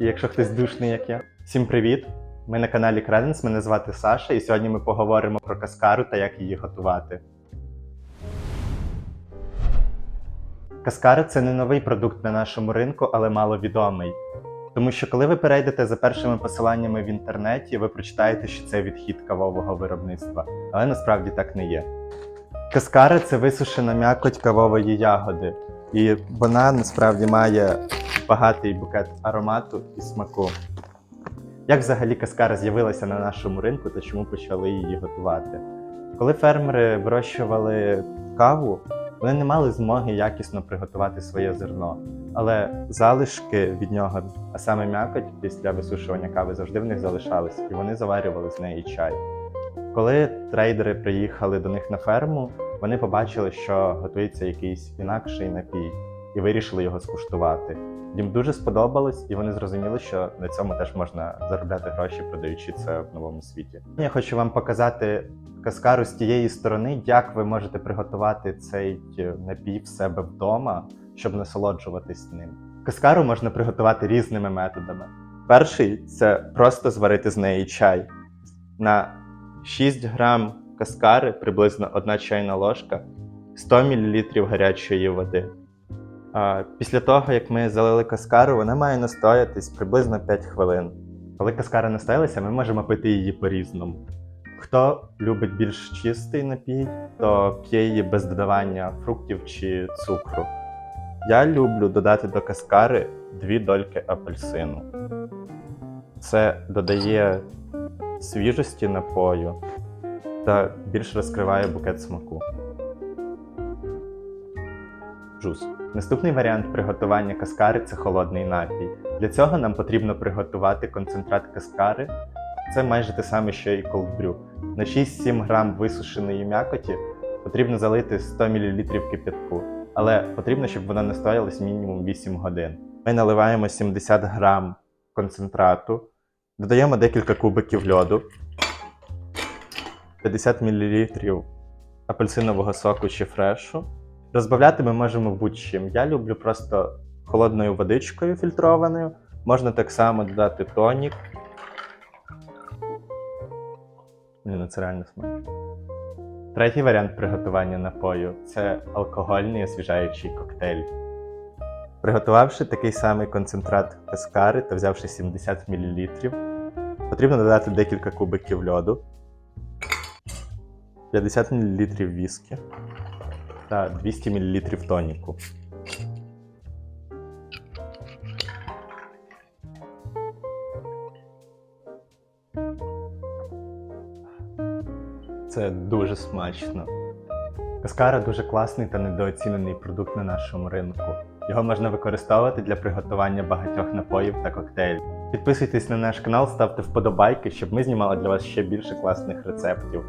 і якщо хтось душний, як я. Всім привіт! Ми на каналі Креденс, мене звати Саша, і сьогодні ми поговоримо про каскару та як її готувати. Каскара це не новий продукт на нашому ринку, але маловідомий. Тому що коли ви перейдете за першими посиланнями в інтернеті, ви прочитаєте, що це відхід кавового виробництва, але насправді так не є. Каскара це висушена м'якоть кавової ягоди, і вона насправді має багатий букет аромату і смаку. Як взагалі каскара з'явилася на нашому ринку та чому почали її готувати? Коли фермери вирощували каву, вони не мали змоги якісно приготувати своє зерно, але залишки від нього, а саме м'якоть після висушування кави завжди в них залишались, і вони заварювали з неї чай. Коли трейдери приїхали до них на ферму, вони побачили, що готується якийсь інакший напій, і вирішили його скуштувати. Їм дуже сподобалось, і вони зрозуміли, що на цьому теж можна заробляти гроші, продаючи це в новому світі. Я хочу вам показати каскару з тієї сторони, як ви можете приготувати цей е, напій в себе вдома, щоб насолоджуватись ним. Каскару можна приготувати різними методами. Перший це просто зварити з неї чай. На 6 грам каскари, приблизно 1 чайна ложка, 100 мл гарячої води. Після того, як ми залили каскару, вона має настоятись приблизно 5 хвилин. Коли каскара настоялася, ми можемо пити її по-різному. Хто любить більш чистий напій, то п'є її без додавання фруктів чи цукру. Я люблю додати до каскари дві дольки апельсину. Це додає свіжості напою та більш розкриває букет смаку. Джус. Наступний варіант приготування каскари це холодний напій. Для цього нам потрібно приготувати концентрат каскари. Це майже те саме, що і колдбрю. На 6-7 грам висушеної м'якоті потрібно залити 100 мл кипятку, але потрібно, щоб вона настоялась мінімум 8 годин. Ми наливаємо 70 грам концентрату, додаємо декілька кубиків льоду, 50 мл апельсинового соку чи фрешу. Розбавляти ми можемо будь-чим. Я люблю просто холодною водичкою фільтрованою. Можна так само додати тонік. Блін, ну це реально смачно. Третій варіант приготування напою це алкогольний освіжаючий коктейль. Приготувавши такий самий концентрат каскари та взявши 70 мл, потрібно додати декілька кубиків льоду, 50 мл віскі та 200 мл тоніку. Це дуже смачно. Каскара дуже класний та недооцінений продукт на нашому ринку. Його можна використовувати для приготування багатьох напоїв та коктейлів. Підписуйтесь на наш канал, ставте вподобайки, щоб ми знімали для вас ще більше класних рецептів.